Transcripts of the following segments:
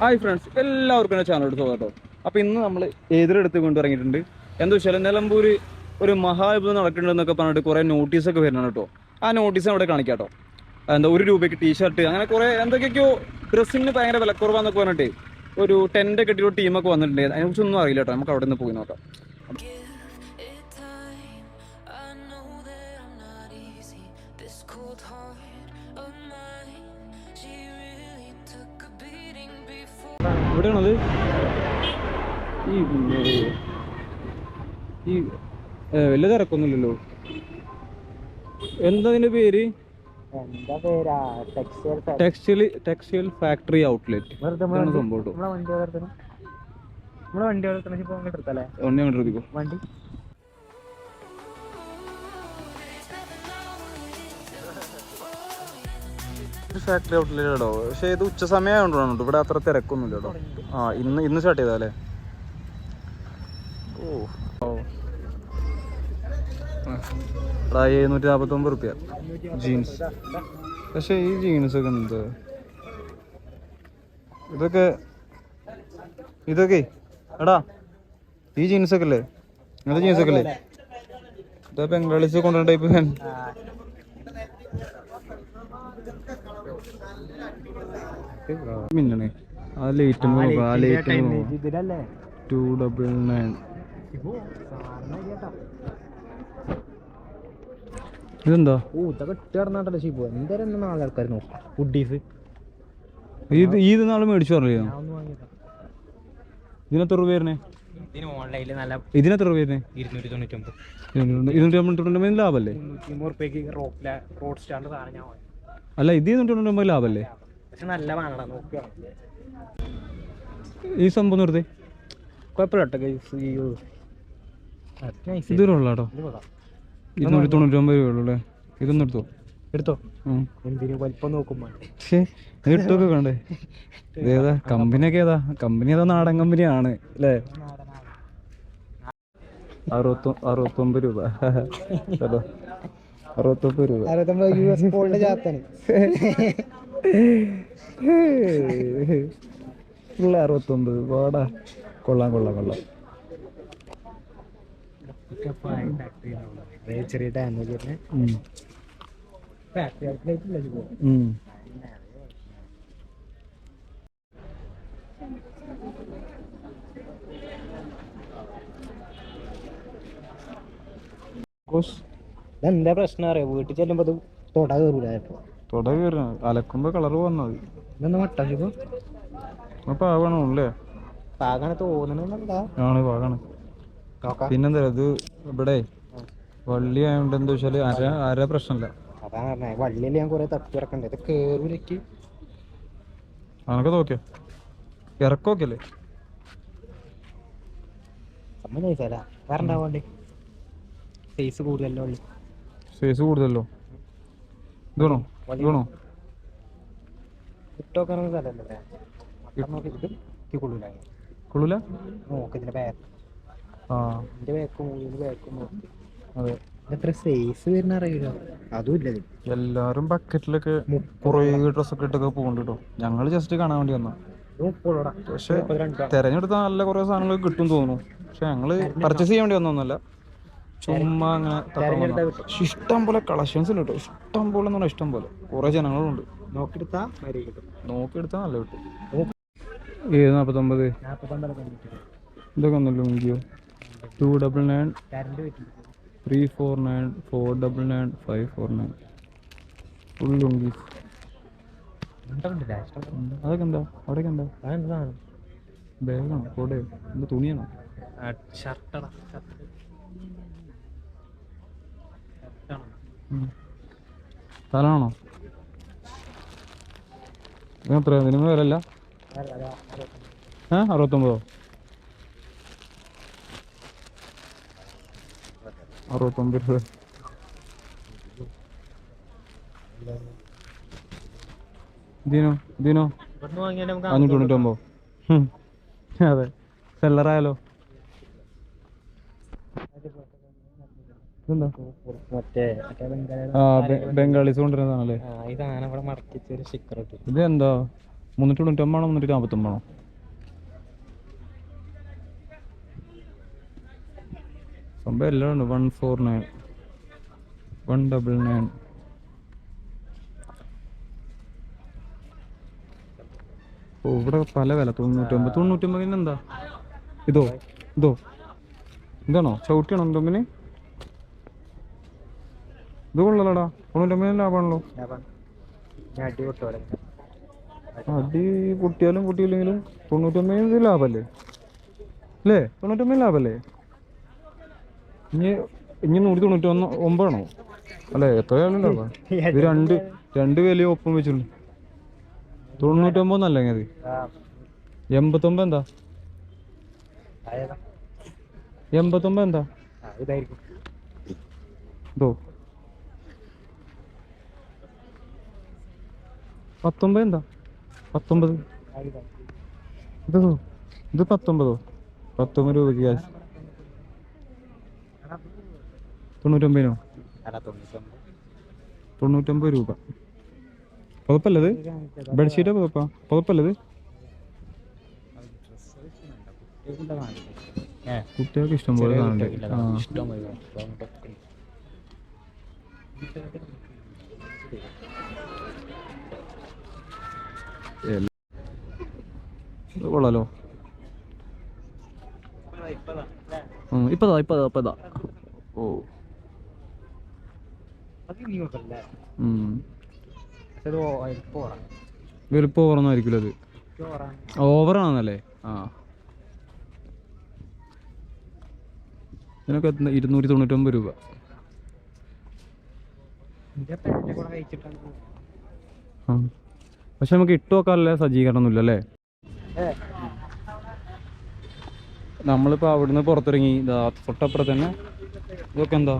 Hi friends എല്ലാവർക്കും എന്റെ എടുത്തു കേട്ടോ. അപ്പോൾ ഇന്ന് നമ്മൾ എതിരെടുത്ത് കൊണ്ടിറങ്ങിയിട്ടുണ്ട് എന്താ വെച്ചാൽ നിലമ്പൂർ ഒരു മഹായുദ്ധം നടക്കുന്നുണ്ടെന്നൊക്കെ പറഞ്ഞിട്ട് കുറേ നോട്ടീസൊക്കെ വരുന്നുണ്ട് കേട്ടോ. ആ നോട്ടീസ് അവിടെ കാണിക്കാം കേട്ടോ. എന്താ ഒരു രൂപയ്ക്ക് ടീഷർട്ട് അങ്ങനെ കുറേ എന്തൊക്കെയൊക്കെയോ ഡ്രസ്സിന് ഭയങ്കര വിലക്കുറവാന്നൊക്കെ പറഞ്ഞിട്ട് ഒരു ടെന്റ് കെട്ടിയൊരു ടീമൊക്കെ വന്നിട്ടുണ്ട്. അതിനെക്കുറിച്ചൊന്നും അറിയില്ല കേട്ടോ. നമുക്ക് അവിടെ നിന്ന് പോയി നോക്കാം. എവിടെയാണത്? ഈ ഈ വലിയ തിരക്കൊന്നുമില്ലല്ലോ. എന്താ അതിന്റെ പേര്? എന്താ പേരാ? Textile textile textile factory outlet. സംഭവം വണ്ടി വണ്ടി വണ്ടി? ഫാക്ടറി ഔട്ട്ലെറ്റ് കേട്ടോ പക്ഷേ ഇത് ഉച്ച സമയമായതുകൊണ്ടാണ് ഇവിടെ അത്ര തിരക്കൊന്നുമില്ല കേട്ടോ. ആ ഇന്ന് ഇന്ന് സ്റ്റാർട്ട് ചെയ്താലേ ഓ. ഓ എഴുന്നൂറ്റി നാൽപ്പത്തൊമ്പത് റുപ്യ. ജീൻസ്. പക്ഷേ ഈ ജീൻസ് ഒക്കെ എന്ത്? ഇതൊക്കെ ഇതൊക്കെ എടാ ഈ ജീൻസ് ഒക്കെ അല്ലേ? ഇങ്ങനത്തെ ജീൻസ് ഒക്കെ അല്ലേ? ഇതാ ബംഗാളീസ് കൊണ്ടുവന്ന ടൈപ്പ് മിന്നണേ. ആ ലൈറ്റ് ആ ലൈറ്റ് ഇതിലല്ലേ? ടു ഡബിൾ നയൻ ഇപ്പൊ സാറിന് ഇതെന്താ? ഓ ഇതൊക്കെ ഇട്ട് കിടന്നാട്ടല്ലോ ഷിപ്പു എന്തായാലും നാളെ ആൾക്കാർ നോക്കും? ഫുഡീസ് ഇത് ഈ ഇത് നാളെ മേടിച്ചു പറഞ്ഞോ ഞാൻ ഒന്ന് വാങ്ങിയതാ. ഇതിനെത്ര രൂപ വരുന്നേ? ഇതിന് ഇതിനെത്ര രൂപ വരുന്നേ? ഇരുന്നൂറ്റി ഇരുന്നൂറ്റി ലാഭല്ലേ? മുന്നൂറ്റി അമ്പത് റുപ്യക്ക് റോഡ് റോഡ് സ്റ്റാൻഡ് സാധനം ഞാൻ വാങ്ങി അല്ല ഇത് ഇരുന്നൂറ്റി തൊണ്ണൂറ്റൊമ്പത് ലാഭല്ലേ? പക്ഷെ നല്ല വാങ്ങണ നോക്കുക ഈ സംഭവം നിർത്തി. കുഴപ്പമില്ല കേട്ടോ ഗൈസ് അയ്യോ നൈസ് ഇതൊരുള്ളാട്ടോ ഇത് കൊള്ളാം. ഇരുന്നൂറ്റി തൊണ്ണൂറ്റൊമ്പത് രൂപ ഉള്ളൂ അല്ലേ? ഇതൊന്നും എടുത്തോ? എടുത്തോ. എന്തിനു വലിപ്പം നോക്കുമ്പോ? ഇട്ടൊക്കെ കണ്ടേ. ഇതേതാ കമ്പനിയൊക്കെ ഏതാ? കമ്പനി ഏതാ? നാടൻ കമ്പനിയാണ് അല്ലേ? അറുപത്തൊ അറുപത്തൊമ്പത് രൂപ. അറുപത്തൊമ്പത് രൂപ. അറുപത്തൊമ്പത് യു എസ് പോളിന്റെ ചാത്താണ് ഉള്ള അറുപത്തൊമ്പത്. വാടാ. കൊള്ളാം കൊള്ളാം കൊള്ളാം. ചെറിയ ഡാമേജ്. ഫാക്ടറി ഇതെന്താ പ്രശ്നം അറിയാം? വീട്ടിൽ ചെല്ലുമ്പോ അത് തൊട കയറൂല ഇപ്പൊ തൊട കയറ അലക്കുമ്പോ കളറ് വന്നത്. അല്ലേ പാകാണ് തോന്നണെന്നല്ല ആണ് പാകാണ്. പിന്നെന്താ ഇത് ഇവിടെ വള്ളി ആയതുകൊണ്ട് എന്താ വെച്ചാൽ അര അര പ്രശ്നമില്ല അതാണ് പറഞ്ഞത് വള്ളിയിൽ ഞാൻ കുറെ തപ്പി ഇറക്കണ്ടേ ഇത് കേറൂലേക്ക്. അനക്ക് നോക്കിയോ ഇറക്കോക്കല്ലേ? അല്ലേ. സംഭവം നൈസല്ല വേറെ ഉണ്ടാവാണ്ട് സൈസ് കൂടുതലല്ലോ സൈസ് കൂടുതലല്ലോ ഇതാണോ? ഇതാണോ? ഇട്ടോക്കാനൊന്നും സ്ഥലമല്ലേ? മട്ടൻ നോക്കി ഇത് എനിക്ക് കൊള്ളൂല? കൊള്ളൂല നോക്ക് ഇതിന്റെ ബാക്ക് ആ. ഇതിന്റെ ബാക്കും ഇതിന്റെ ബാക്കും നോക്കി. അതെ. എത്ര സൈസ് വരുന്ന അറിയില്ല. അതുമില്ല എല്ലാരും ബക്കറ്റിലൊക്കെ കുറേ ഡ്രസ്സൊക്കെ ഇട്ടൊക്കെ പോകുന്നുണ്ട് കേട്ടോ ഞങ്ങൾ ജസ്റ്റ് കാണാൻ വേണ്ടി വന്നാ പക്ഷെ തെരഞ്ഞെടുത്ത നല്ല കുറെ സാധനങ്ങൾ കിട്ടും തോന്നുന്നു. പക്ഷെ ഞങ്ങൾ പർച്ചേസ് ചെയ്യാൻ വേണ്ടി വന്നൊന്നുമല്ല ചുമ്മാ അങ്ങനെ ഇഷ്ടം പോലെ കളക്ഷൻസ് ഉണ്ട് കേട്ടോ. ഇഷ്ടം പോലെ എന്ന് പറഞ്ഞാൽ ഇഷ്ടം പോലെ. കുറെ ജനങ്ങളുണ്ട്. നോക്കിയെടുത്താ നോക്കിയെടുത്താൽ നല്ല കിട്ടും. ഏത് നാൽപ്പത്തൊമ്പത് ഇതൊക്കെ ഒന്നല്ലോ എനിക്കോ two double nine three four nine four double nine five four nine full lungi ഉണ്ടല്ല ഇഷ്ടം അതൊക്കെ എന്താ? അവിടെയൊക്കെ എന്താ? ബാഗാണോ കോടയോ എന്താ തുണിയാണോ? ഷർട്ടടാ സ്ഥലമാണോ? എത്രയാ? മിനിമം വില അല്ല ഏ? അറുപത്തൊമ്പതോ? അറുപത്തൊമ്പത് ദിനോ ദിനോ. അഞ്ഞൂറ്റി തൊണ്ണൂറ്റൊമ്പോ ഹും. അതെ. സെല്ലറായാലോ? ബംഗാളീസ് കൊണ്ടുവരുന്നതാണല്ലേ? ഇത് എന്താ മുന്നൂറ്റി തൊണ്ണൂറ്റൊമ്പതാണോ മുന്നൂറ്റി നാൽപ്പത്തൊമ്പതാണോ സംഭവം എല്ലാം ഉണ്ട്. One four nine. One double nine. ഓ ഇവിടെ പല വില. തൊണ്ണൂറ്റൊമ്പത്. തൊണ്ണൂറ്റൊമ്പതിന് എന്താ? ഇതോ ഇതോ. എന്താണോ ചവിട്ടിയാണോ തൊമ്പിന് ഇത് കൊള്ളലടാ തൊണ്ണൂറ്റൊമ്പതിന് ലാഭമാണല്ലോ. അടി പൊട്ടിയാലും പൊട്ടിയില്ലെങ്കിലും തൊണ്ണൂറ്റൊമ്പതിന് ലാഭല്ലേ അല്ലേ? തൊണ്ണൂറ്റൊമ്പതിന് ലാഭല്ലേ ഇനി ഇനി നൂറ്റി തൊണ്ണൂറ്റി ഒന്ന് ഒമ്പതാണോ അല്ലേ എത്രയാലും ലാഭം. ഇത് രണ്ട് രണ്ട് വിലയും ഒപ്പം വെച്ചിട്ടുണ്ട്. തൊണ്ണൂറ്റൊമ്പത് അല്ലേ അത് എൺപത്തൊമ്പത് എന്താ? എൺപത്തൊമ്പത് എന്താ? ഇതായിരിക്കും. ഇതോ പത്തൊമ്പത് എന്താ? പത്തൊമ്പത്. ഇതാ ഇതോ പത്തൊമ്പതോ? പത്തൊമ്പത് രൂപയ്ക്ക് ക്യാഷ് തൊണ്ണൂറ്റൊമ്പതിനോ? തൊണ്ണൂറ്റൊമ്പത് രൂപ. പുതപ്പല്ലത് ബെഡ്ഷീറ്റാ പുതപ്പാ? പുതപ്പല്ലത് കുട്ടികൾക്ക് ഇഷ്ടം പോലെ കാണുന്നുണ്ട് ആ എല്ല- ഇത് കൊള്ളാലോ. ഇപ്പതാ ഇപ്പതാ ഇപ്പതാ. ഓ. വലുപ്പം ഓവർന്നായിരിക്കില്ല അത്? ഓവറാണെന്നല്ലേ ആ. ഇതിനൊക്കെ ഇരുന്നൂറ്റി തൊണ്ണൂറ്റൊമ്പത് രൂപ. പക്ഷെ നമുക്ക് ഇട്ട് സജ്ജീകരണം ഒന്നുമില്ല അല്ലേ നമ്മളിപ്പോൾ അവിടുന്ന് പുറത്തിറങ്ങി ഇതാ തന്നെ. ഇതൊക്കെ എന്താ?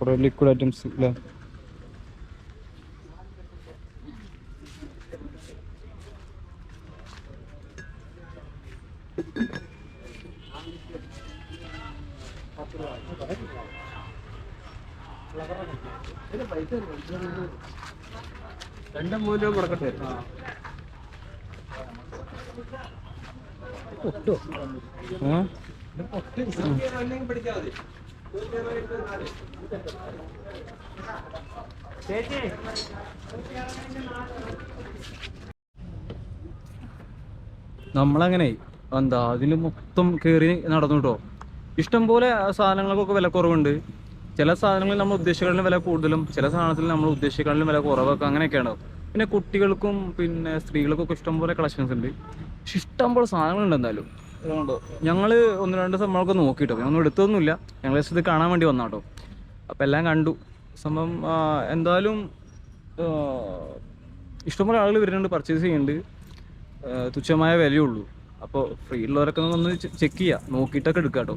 കുറേ ലിക്വിഡ് ഐറ്റംസ് അല്ലേ രണ്ടും മൂല്യവും കൊടുക്കട്ടെ പൊട്ടോ ഏ നമ്മളങ്ങനെ എന്താ അതിന് മൊത്തം കയറി നടന്നു കേട്ടോ ഇഷ്ടം പോലെ സാധനങ്ങൾക്കൊക്കെ വില കുറവുണ്ട്. ചില സാധനങ്ങളിൽ നമ്മൾ ഉദ്ദേശിക്കുന്നതിലും വില കൂടുതലും ചില സാധനത്തിൽ നമ്മൾ ഉദ്ദേശിക്കുന്നതിലും വില കുറവൊക്കെ അങ്ങനെയൊക്കെയാണ്. പിന്നെ കുട്ടികൾക്കും പിന്നെ സ്ത്രീകൾക്കൊക്കെ ഇഷ്ടം പോലെ കളക്ഷൻസ് ഉണ്ട്. പക്ഷെ ഇഷ്ടംപോലെ സാധനങ്ങളുണ്ട് എന്തായാലും. ഞങ്ങൾ ഒന്ന് രണ്ട് സംഭവമൊക്കെ നോക്കിയിട്ടോ ഞങ്ങൾ എടുത്തൊന്നുമില്ല. ഞങ്ങൾ ജസ്റ്റ് ഇത് കാണാൻ വേണ്ടി വന്നാട്ടോ. അപ്പം എല്ലാം കണ്ടു. സംഭവം എന്തായാലും ഇഷ്ടംപോലെ ആളുകൾ വരുന്നുണ്ട് പർച്ചേസ് ചെയ്യുന്നുണ്ട്. തുച്ഛമായ വിലയുള്ളൂ അപ്പോൾ ഫ്രീ ഉള്ളവരൊക്കെ ഒന്ന് ചെക്ക് ചെയ്യുക നോക്കിയിട്ടൊക്കെ എടുക്കാം കേട്ടോ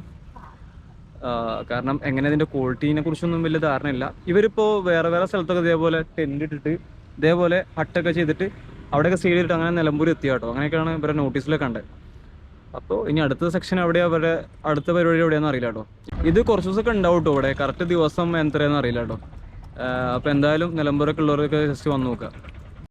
കാരണം എങ്ങനെ ഇതിന്റെ ക്വാളിറ്റീനെ കുറിച്ചൊന്നും വലിയ ധാരണയില്ല. ഇവരിപ്പോൾ വേറെ വേറെ സ്ഥലത്തൊക്കെ ഇതേപോലെ ടെന്റ് ഇട്ടിട്ട് ഇതേപോലെ ഹട്ടൊക്കെ ചെയ്തിട്ട് അവിടെയൊക്കെ സ്റ്റേ ചെയ്തിട്ട് അങ്ങനെ നിലമ്പൂർ എത്തിയ കേട്ടോ അങ്ങനെയൊക്കെയാണ് ഇവരുടെ നോട്ടീസിലൊക്കെ കണ്ടത്. അപ്പോൾ ഇനി അടുത്ത സെക്ഷൻ എവിടെയാ? അവരുടെ അടുത്ത പരിപാടി എവിടെയാണെന്ന് അറിയില്ല കേട്ടോ ഇത് കുറച്ച് ദിവസമൊക്കെ ഉണ്ടാവും കേട്ടോ ഇവിടെ. കറക്റ്റ് ദിവസം എത്രയാണെന്ന് അറിയില്ല കേട്ടോ അപ്പോൾ എന്തായാലും നിലമ്പൂരൊക്കെ ഉള്ളവരൊക്കെ ജസ്റ്റ് വന്ന് നോക്കുക.